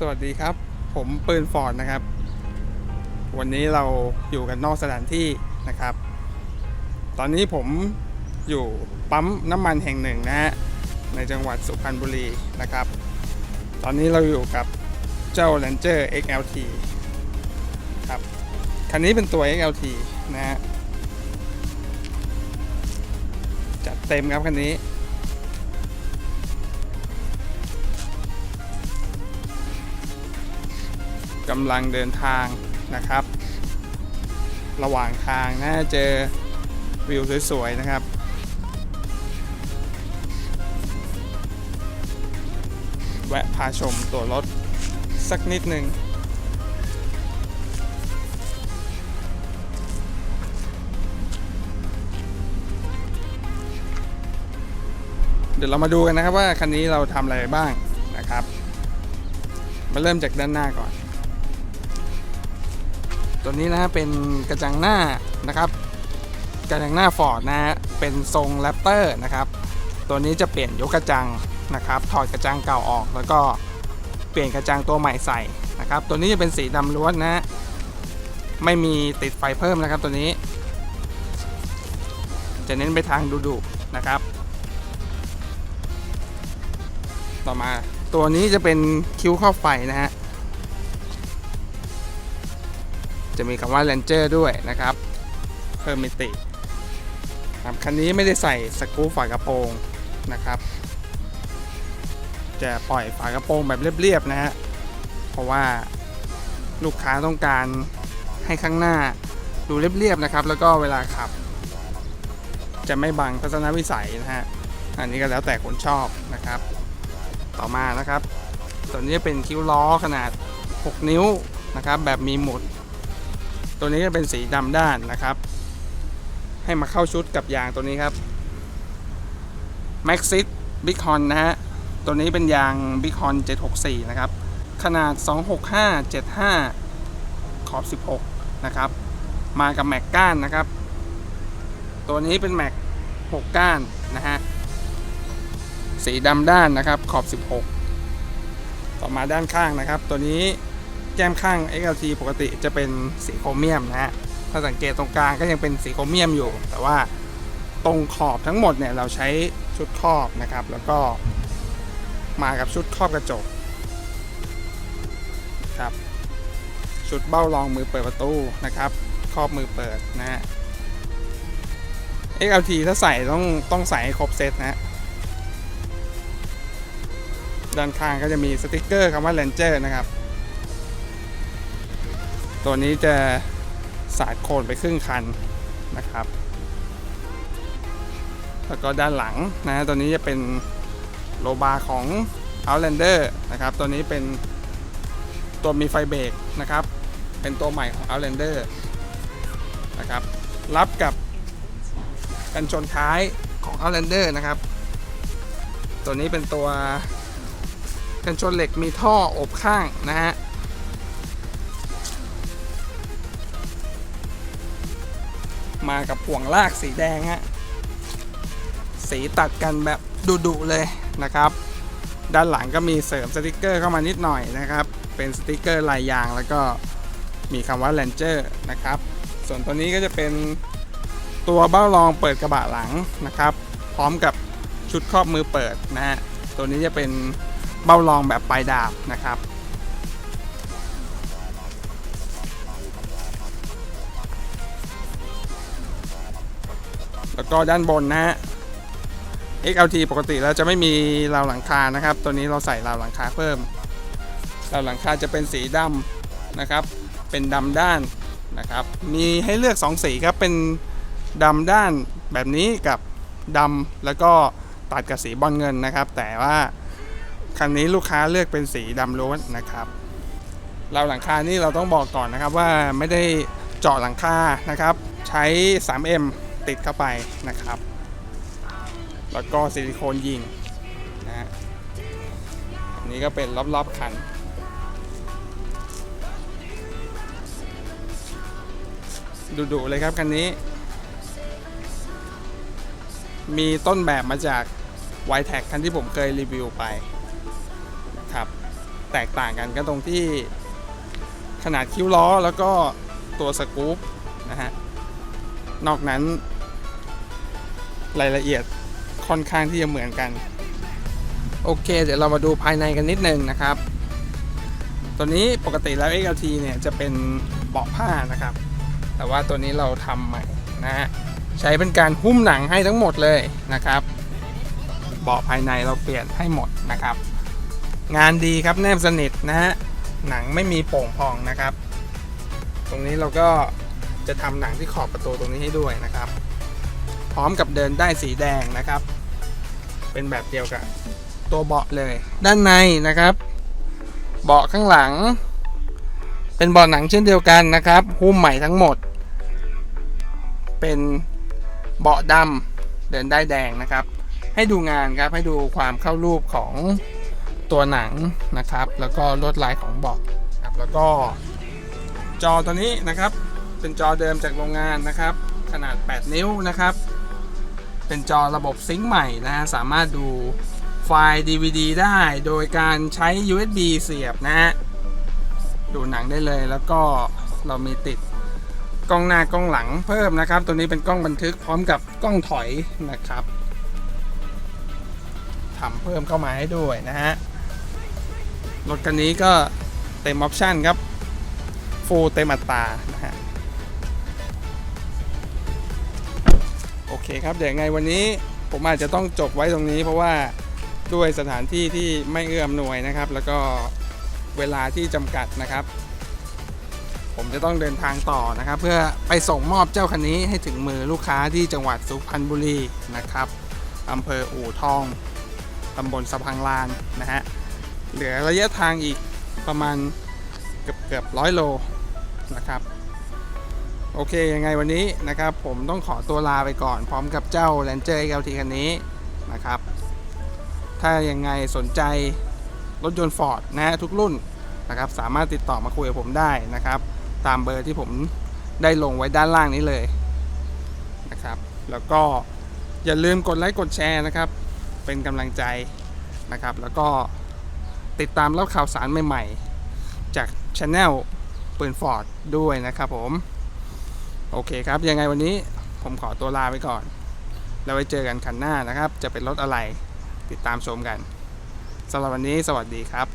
สวัสดีครับ ผมปืนฟอร์ดนะครับ วันนี้เราอยู่กันนอกสถานที่นะครับ ตอนนี้ผมอยู่ปั๊มน้ำมันแห่งหนึ่งนะฮะในจังหวัดสุพรรณบุรีนะครับ ตอนนี้เราอยู่กับเจ้า Ranger XLT ครับคันนี้เป็นตัว XLT นะฮะจัดเต็มครับคันนี้ กำลังเดินทางนะครับ ระหว่างทางนะเจอวิวสวยๆนะครับแวะพาชมตัวรถสักนิดหนึ่งเดี๋ยวเรามาดูกันนะครับว่าคันนี้เราทำอะไรบ้างนะครับ มาเริ่มจากด้านหน้าก่อน ตัวนี้นะฮะเป็นกระจังหน้านะครับ กระจังหน้าฟอร์ดนะฮะเป็นทรงแรปเตอร์นะครับ ตัวนี้จะเปลี่ยนยกกระจังนะครับ ถอดกระจังเก่าออกแล้วก็เปลี่ยนกระจังตัวใหม่ใส่นะครับ ตัวนี้จะเป็นสีดำล้วนนะฮะไม่มีติดไฟเพิ่มนะครับตัวนี้ จะเน้นไปทางดุๆนะครับ ต่อมาตัวนี้จะเป็นคิ้วครอบไฟนะฮะ จะมีคำว่า Ranger ด้วยนะครับเพิ่มมิติครับคันนี้ไม่ได้ใส่สกรูฝากระโปรงนะครับ จะปล่อยฝากระโปรงแบบเรียบๆนะฮะเพราะว่าลูกค้าต้องการให้ข้างหน้าดูเรียบๆนะครับ แล้วก็เวลาขับ จะไม่บังทัศนวิสัยนะฮะอันนี้ก็แล้วแต่คนชอบนะครับ ต่อมานะครับ ตัวนี้เป็นคิ้วล้อขนาด 6 นิ้วนะครับ แบบมีหมุด ตัวนี้จะเป็นสีดำด้านนะครับ ให้มาเข้าชุดกับยางตัวนี้ครับ Maxxis Big Horn นะฮะ ตัวนี้เป็นยาง Big Horn 764 นะครับ ขนาด 265 75 ขอบ 16 นะครับ มากับแม็กก้านนะครับ ตัวนี้เป็นแม็ก6ก้านนะฮะ สีดำด้านนะครับขอบ 16 ต่อมาด้านข้างนะครับ ตัวนี้ แก้มข้าง XLT ปกติจะเป็นสีโครเมียมนะฮะ ถ้าสังเกตตรงกลางก็ยังเป็นสีโครเมียมอยู่ แต่ว่าตรงขอบทั้งหมดเนี่ยเราใช้ชุดครอบนะครับ แล้วก็มากับชุดครอบกระจกครับ ชุดเบ้ารองมือเปิดประตูนะครับ ครอบมือเปิดนะฮะ XLT ถ้าใส่ต้องต้องใส่ครบเซตนะฮะด้านข้างก็จะมีสติกเกอร์คำว่า Ranger นะครับ ตัวนี้จะสาดโคนไปครึ่งคันนะครับ แล้วก็ด้านหลังนะตัวนี้จะเป็นโลบาร์ของ Outlander นะครับ ตัวนี้เป็นตัวมีไฟเบรกนะครับ เป็นตัวใหม่ของ Outlander นะครับ รับกับกันชนท้ายของ Outlander นะครับ ตัวนี้เป็นตัวกันชนเหล็กมีท่ออบข้างนะฮะ มากับห่วงลากสีแดงฮะสีตัดกันแบบดุๆเลยนะครับ ด้านหลังก็มีเสริมสติกเกอร์เข้ามานิดหน่อยนะครับ เป็นสติกเกอร์ลายยางแล้วก็มีคำว่า Ranger นะครับ ส่วนตัวนี้ก็จะเป็นตัวเบ้ารองเปิดกระบะหลังนะครับ พร้อมกับชุดครอบมือเปิดนะฮะตัวนี้จะเป็นเบ้ารองแบบปลายดาบนะครับ แล้วก็ด้านบนนะฮะ XLT ปกติแล้วจะไม่มีราวหลังคานะครับ ตัวนี้เราใส่ราวหลังคาเพิ่ม ราวหลังคาจะเป็นสีดำนะครับ เป็นดำด้านนะครับ มีให้เลือก 2 สีครับ เป็นดำด้านแบบนี้กับดำแล้วก็ตัดกับสีบอลเงินนะครับ แต่ว่าคันนี้ลูกค้าเลือกเป็นสีดำล้วนนะครับราวหลังคานี่เราต้องบอกก่อนนะครับว่าไม่ได้เจาะหลังคานะครับ ใช้ 3M ติดเข้าไปนะครับ แล้วก็ซิลิโคนยิงนะฮะอันนี้ก็เป็นรอบๆคันดุๆเลยครับคันนี้ มีต้นแบบมาจาก y t แท็คันที่ผมเคยรีวิวไปนะครับแตกต่างกันก็ตรงที่ขนาดคิ้วล้อแล้วก็ตัวสกู๊ปนะฮะ นอกนั้น รายละเอียดค่อนข้างที่จะเหมือนกัน โอเค เดี๋ยวเรามาดูภายในกันนิดนึงนะครับ ตัวนี้ปกติแล้ว XLT เนี่ยจะเป็นเบาะผ้านะครับ แต่ว่าตัวนี้เราทำใหม่นะฮะใช้เป็นการหุ้มหนังให้ทั้งหมดเลยนะครับ เบาะภายในเราเปลี่ยนให้หมดนะครับ งานดีครับแนบสนิทนะฮะหนังไม่มีโป่งพองนะครับ ตรงนี้เราก็จะทำหนังที่ขอบประตูตรงนี้ให้ด้วยนะครับ พร้อมกับเดินได้สีแดงนะครับ เป็นแบบเดียวกับตัวเบาะเลย ด้านในนะครับ เบาะข้างหลัง เป็นเบาะหนังเช่นเดียวกันนะครับหุ้มใหม่ทั้งหมด เป็นเบาะดำเดินได้แดงนะครับ ให้ดูงานครับให้ดูความเข้ารูปของตัวหนังนะครับ แล้วก็ลวดลายของเบาะครับแล้วก็จอตัวนี้นะครับ เป็นจอเดิมจากโรงงานนะครับ ขนาด 8 นิ้วนะครับ เป็นจอระบบซิงค์ใหม่นะฮะสามารถดูไฟล์ DVD ได้โดยการใช้ USB เสียบนะฮะดูหนังได้เลยแล้วก็เรามีติดกล้องหน้ากล้องหลังเพิ่มนะครับ ตัวนี้เป็นกล้องบันทึกพร้อมกับกล้องถอยนะครับทำเพิ่มเข้ามาให้ด้วยนะฮะรถคันนี้ก็เต็มออปชั่นครับฟูลเต็มอัตรานะฮะ เคครับเดี๋ยวไงวันนี้ผมอาจจะต้องจบไว้ตรงนี้ เพราะว่าด้วยสถานที่ที่ไม่เอื้ออำนวยนะครับ แล้วก็เวลาที่จำกัดนะครับ ผมจะต้องเดินทางต่อนะครับ เพื่อไปส่งมอบเจ้าคันนี้ให้ถึงมือลูกค้าที่จังหวัดสุพรรณบุรีนะครับอำเภออู่ทองตำบลสะพังลานนะฮะเหลือระยะทางอีกประมาณเกือบเกือบร้อยโลนะครับ โอเคยังไงวันนี้นะครับ ผมต้องขอตัวลาไปก่อน พร้อมกับเจ้า Ranger XLT คันนี้นะครับ ถ้ายังไงสนใจรถยนต์ Ford นะฮะทุกรุ่นนะครับ สามารถติดต่อมาคุยกับผมได้นะครับ ตามเบอร์ที่ผมได้ลงไว้ด้านล่างนี้เลยนะครับ แล้วก็อย่าลืมกดไลค์กดแชร์นะครับ เป็นกำลังใจนะครับ แล้วก็ติดตามรับข่าวสารใหม่ ๆ จากช anel ปืนฟอร์ดด้วยนะครับผม โอเคครับ ยังไงวันนี้ผมขอตัวลาไปก่อน แล้วไว้เจอกันคันหน้านะครับ จะเป็นรถอะไรติดตามชมกันสำหรับวันนี้สวัสดีครับ